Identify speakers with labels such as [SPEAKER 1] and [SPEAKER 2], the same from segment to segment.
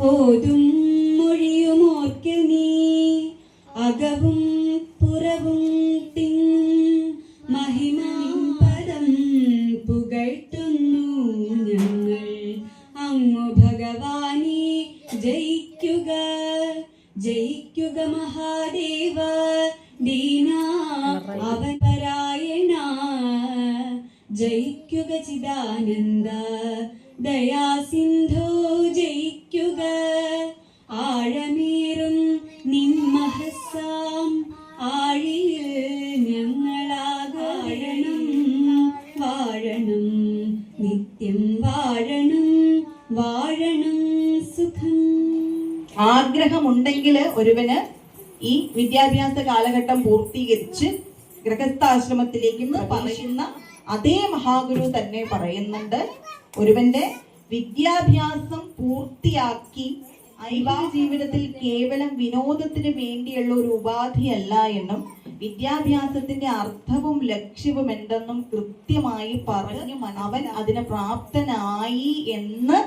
[SPEAKER 1] ഓതും മൊഴിയും ഓർക്കൽ നീ. അകവും പുറവും തിങ്ങും മഹിമാം പദം പുകഴ്ത്തുന്നു ഞങ്ങൾ. അങ്ങു ഭഗവാനെ ജയിക്കുക. ജയിക്കുക മഹാദേവ. ദീന അവൻ പരായണ ജയിക്കുക ചിദാനന്ദ. ദയാസിന്ധോ സുഖം.
[SPEAKER 2] ആഗ്രഹമുണ്ടെങ്കിൽ ഒരുവന് ഈ വിദ്യാഭ്യാസ കാലഘട്ടം പൂർത്തീകരിച്ച് ഗൃഹസ്ഥാശ്രമത്തിലേക്ക് എന്ന് പറയുന്ന അതേ മഹാഗുരു തന്നെ പറയുന്നുണ്ട്. ഒരുവന്റെ വിദ്യാഭ്യാസം പൂർത്തിയാക്കി ഐവാ ജീവിതത്തിൽ കേവലം വിനോദത്തിന് വേണ്ടിയുള്ള ഒരു ഉപാധിയല്ല എന്നും വിദ്യാഭ്യാസത്തിന്റെ അർത്ഥവും ലക്ഷ്യവും എന്തെന്നും കൃത്യമായി പറഞ്ഞു അവൻ അതിന് പ്രാപ്തനായി എന്ന്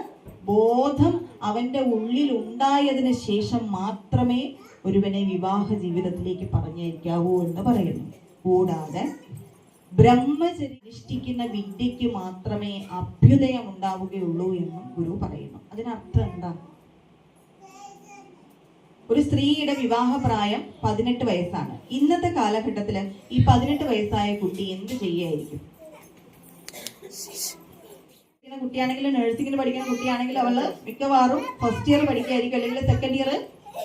[SPEAKER 2] ബോധം അവന്റെ ഉള്ളിൽ ഉണ്ടായതിന് ശേഷം മാത്രമേ ഒരുവനെ വിവാഹ ജീവിതത്തിലേക്ക് പറഞ്ഞയക്കാവൂ എന്ന് പറയുന്നു. കൂടാതെ ബ്രഹ്മചരിഷ്ഠിക്കുന്ന വിദ്യയ്ക്ക് മാത്രമേ അഭ്യുദയം ഉണ്ടാവുകയുള്ളൂ എന്നും ഗുരു പറയുന്നു. അതിനർത്ഥം എന്താ? ഒരു സ്ത്രീയുടെ വിവാഹ വിവാഹപ്രായം പതിനെട്ട് വയസ്സാണ്. ഇന്നത്തെ കാലഘട്ടത്തിൽ ഈ പതിനെട്ട് വയസ്സായ കുട്ടി എന്ത് ചെയ്യായിരിക്കും? പഠിക്കുന്ന കുട്ടിയാണെങ്കിൽ നഴ്സിംഗിന് പഠിക്കുന്ന കുട്ടിയാണെങ്കിൽ അവൾ മിക്കവാറും ഫസ്റ്റ് ഇയർ പഠിക്കുകയായിരിക്കും അല്ലെങ്കിൽ സെക്കൻഡ് ഇയർ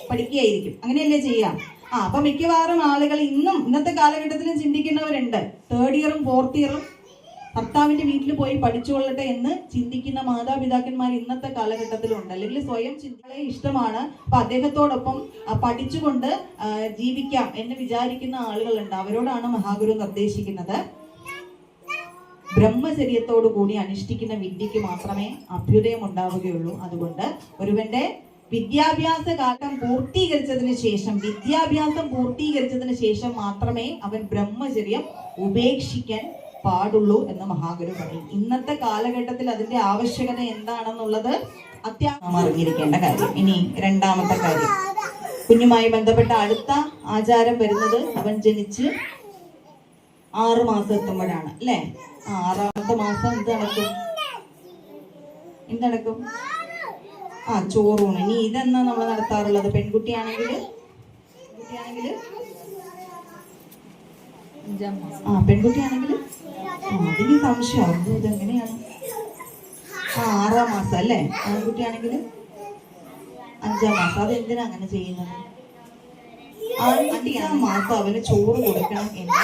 [SPEAKER 2] പഠിക്കുകയായിരിക്കും. അങ്ങനെയല്ലേ ചെയ്യാം? ആ അപ്പൊ മിക്കവാറും ആളുകൾ ഇന്നും ഇന്നത്തെ കാലഘട്ടത്തിലും ചിന്തിക്കുന്നവരുണ്ട്. തേർഡ് ഇയറും ഫോർത്ത് ഇയറും ഭർത്താവിന്റെ വീട്ടിൽ പോയി പഠിച്ചുകൊള്ളട്ടെ എന്ന് ചിന്തിക്കുന്ന മാതാപിതാക്കന്മാർ ഇന്നത്തെ കാലഘട്ടത്തിലുണ്ട് അല്ലെങ്കിൽ സ്വയം ചിന്തകളെ ഇഷ്ടമാണ്. അപ്പൊ അദ്ദേഹത്തോടൊപ്പം പഠിച്ചുകൊണ്ട് ജീവിക്കാം എന്ന് വിചാരിക്കുന്ന ആളുകളുണ്ട്. അവരോടാണ് മഹാഗുരു നിർദ്ദേശിക്കുന്നത്. ബ്രഹ്മചര്യത്തോടു കൂടി അനുഷ്ഠിക്കുന്ന വിദ്യക്ക് മാത്രമേ അഭ്യുദയം ഉണ്ടാവുകയുള്ളൂ. അതുകൊണ്ട് ഒരുവന്റെ വിദ്യാഭ്യാസ കാലം പൂർത്തീകരിച്ചതിന് ശേഷം വിദ്യാഭ്യാസം പൂർത്തീകരിച്ചതിന് ശേഷം മാത്രമേ അവൻ ബ്രഹ്മചര്യം ഉപേക്ഷിക്കാൻ പാടുള്ളൂ എന്ന് മഹാഗുരു പറയും. ഇന്നത്തെ കാലഘട്ടത്തിൽ അതിന്റെ ആവശ്യകത എന്താണെന്നുള്ളത് അത്യാവശ്യം അറിഞ്ഞിരിക്കേണ്ട കാര്യം. ഇനി രണ്ടാമത്തെ കാര്യം. കുഞ്ഞുമായി ബന്ധപ്പെട്ട അടുത്ത ആചാരം വരുന്നത് അവൻ ജനിച്ച് ആറ് മാസം എത്തുമ്പോഴാണ് അല്ലേ? ആറാമത്തെ മാസം എന്ത് നടക്കും. എന്ത് നടക്കും? ആ ചോറൂണ്. ഇനി ഇതെന്നാ നമ്മൾ നടത്താറുള്ളത്? പെൺകുട്ടിയാണെങ്കിൽ പെൺകുട്ടിയാണെങ്കിൽ ആ പെൺകുട്ടിയാണെങ്കിൽ അതിന് സംശയം. ഇതെങ്ങനെയാണ്? ആ ആറാം മാസം അല്ലേ? ആൺകുട്ടിയാണെങ്കിൽ അഞ്ചാം മാസം. അതെന്തിനാ അങ്ങനെ ചെയ്യുന്നത്? ആൺകുട്ടിയാ മാസം അവന് ചോറ് കൊടുക്കണം എന്ന്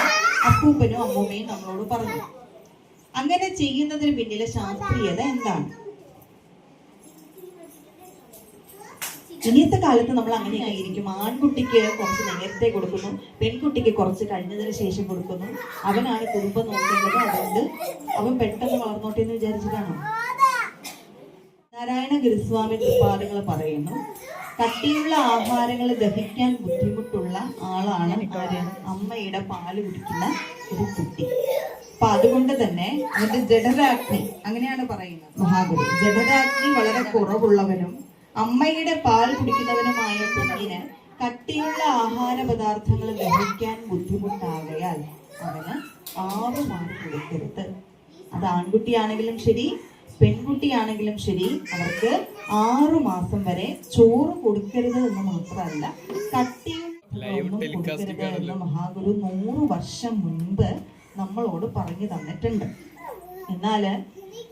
[SPEAKER 2] അപ്പൂപ്പനും അമ്മൂമ്മയും നമ്മളോട് പറഞ്ഞു. അങ്ങനെ ചെയ്യുന്നതിന് പിന്നിലെ ശാസ്ത്രീയത എന്താണ്? ഇന്നത്തെ കാലത്ത് നമ്മൾ അങ്ങനെ ആയിരിക്കും ആൺകുട്ടിക്ക് കുറച്ച് നേരത്തെ കൊടുക്കുന്നു പെൺകുട്ടിക്ക് കുറച്ച് കഴിഞ്ഞതിന് ശേഷം കൊടുക്കുന്നു. അവനാണ് കുടുംബം നോക്കേണ്ടത്. അതുകൊണ്ട് അവൻ പെട്ടെന്ന് വളർന്നോട്ടെ എന്ന് വിചാരിച്ചതാണോ നാരായണ ഗുരുസ്വാമി കൃപാടുകൾ പറയുന്നു കട്ടിയുള്ള ആഹാരങ്ങൾ ദഹിക്കാൻ ബുദ്ധിമുട്ടുള്ള ആളാണ് അമ്മയുടെ പാൽ കുടിക്കുന്ന ഒരു കുട്ടി. അപ്പൊ അതുകൊണ്ട് തന്നെ അവന്റെ ജഡരാഗ്നി അങ്ങനെയാണ് പറയുന്നത് മഹാഗുരു. ജഡരാഗ്നി വളരെ കുറവുള്ളവനും അമ്മയുടെ പാൽ കുടിക്കുന്നവനുമായ കുഞ്ഞിന് കട്ടിയുള്ള ആഹാര പദാർത്ഥങ്ങൾ ദഹിക്കാൻ ബുദ്ധിമുട്ടാകയാൽ അവന് ആറ് പാൽ കൊടുക്കരുത് അത് ആൺകുട്ടിയാണെങ്കിലും ശരി പെൺകുട്ടിയാണെങ്കിലും ശരി അവർക്ക് ആറു മാസം വരെ ചോറ് കൊടുക്കരുത് എന്ന് മാത്രമല്ല കട്ടിയും കൊടുക്കരുത് എന്ന് മഹാഗുരു നൂറ് വർഷം മുൻപ് നമ്മളോട് പറഞ്ഞു തന്നിട്ടുണ്ട്. എന്നാൽ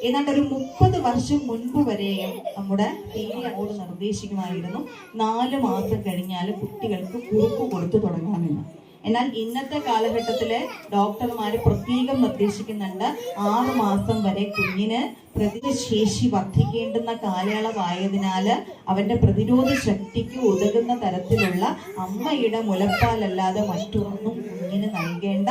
[SPEAKER 2] ഏതാണ്ട് ഒരു മുപ്പത് വർഷം മുൻപ് വരെയും നമ്മുടെ പേര് അങ്ങോട്ട് നിർദ്ദേശിക്കുമായിരുന്നു നാല് മാസം കഴിഞ്ഞാൽ കുട്ടികൾക്ക് കുറുപ്പ് കൊടുത്തു തുടങ്ങാമെന്ന്. എന്നാൽ ഇന്നത്തെ കാലഘട്ടത്തിൽ ഡോക്ടർമാർ പ്രത്യേകം നിർദ്ദേശിക്കുന്നുണ്ട് ആറ് മാസം വരെ കുഞ്ഞിന് പ്രതിരോധശേഷി വർദ്ധിക്കേണ്ടുന്ന കാലയളവായതിനാല് അവന്റെ പ്രതിരോധ ശക്തിക്ക് ഉതകുന്ന തരത്തിലുള്ള അമ്മയുടെ മുലപ്പാലല്ലാതെ മറ്റൊന്നും കുഞ്ഞിന് നൽകേണ്ട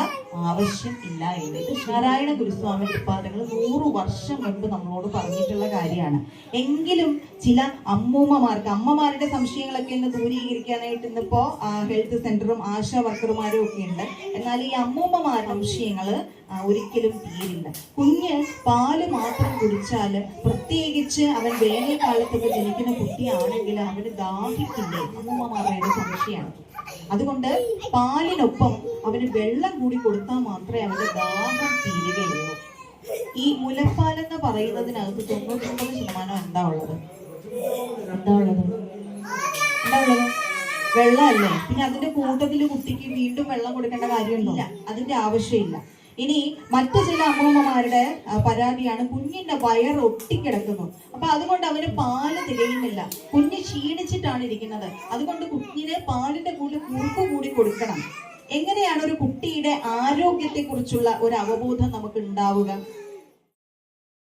[SPEAKER 2] ആവശ്യം ഇല്ല എന്ന്. ഇത് നാരായണ ഗുരുസ്വാമി കൃപാദങ്ങൾ നൂറു വർഷം മുൻപ് നമ്മളോട് പറഞ്ഞിട്ടുള്ള കാര്യമാണ്. എങ്കിലും ചില അമ്മൂമ്മമാർക്ക് അമ്മമാരുടെ സംശയങ്ങളൊക്കെ ഇന്ന് ദൂരീകരിക്കാനായിട്ട് ഇന്നിപ്പോ ഹെൽത്ത് സെന്ററും ആശാ വർക്കറും അമ്മൂമ്മമാരും ഒക്കെ ഉണ്ട് എന്നാൽ ഈ അമ്മൂമ്മമാരുടെ സംശയങ്ങൾ ഒരിക്കലും തീരില്ല. കുഞ്ഞ് പാൽ മാത്രം കുടിച്ചാൽ പ്രത്യേകിച്ച് അവൻ വേനൽക്കാലത്തൊക്കെ ജനിക്കുന്ന കുട്ടിയാണെങ്കിൽ അവന് ദാഹിക്കില്ലേ. അമ്മൂമ്മമാരുടെ സംശയമാണ്. അതുകൊണ്ട് പാലിനൊപ്പം അവന് വെള്ളം കൂടി കൊടുത്താൽ മാത്രമേ അവന്റെ ദാഹം തീരുകയുള്ളൂ. ഈ മുലപ്പാൽ എന്ന് പറയുന്നതിനകത്ത് തൊണ്ണൂറ്റൊമ്പത് ശതമാനം എന്താ ഉള്ളത്? എന്താ ഉള്ളത്? വെള്ളമല്ലേ? പിന്നെ അതിന്റെ കൂട്ടത്തിൽ കുട്ടിക്ക് വീണ്ടും വെള്ളം കൊടുക്കേണ്ട കാര്യമില്ല അതിന്റെ ആവശ്യമില്ല. ഇനി മറ്റു ചില അമ്മൂമ്മമാരുടെ പരാതിയാണ് കുഞ്ഞിന്റെ വയർ ഒട്ടിക്കിടക്കുന്നു. അപ്പൊ അതുകൊണ്ട് അവന് പാൽ തികയുന്നില്ല. കുഞ്ഞ് ക്ഷീണിച്ചിട്ടാണ് ഇരിക്കുന്നത്. അതുകൊണ്ട് കുഞ്ഞിന് പാലിന്റെ കൂടെ കുറുക്ക് കൂടി കൊടുക്കണം. എങ്ങനെയാണ് ഒരു കുട്ടിയുടെ ആരോഗ്യത്തെ കുറിച്ചുള്ള ഒരു അവബോധം നമുക്ക് ഉണ്ടാവുക?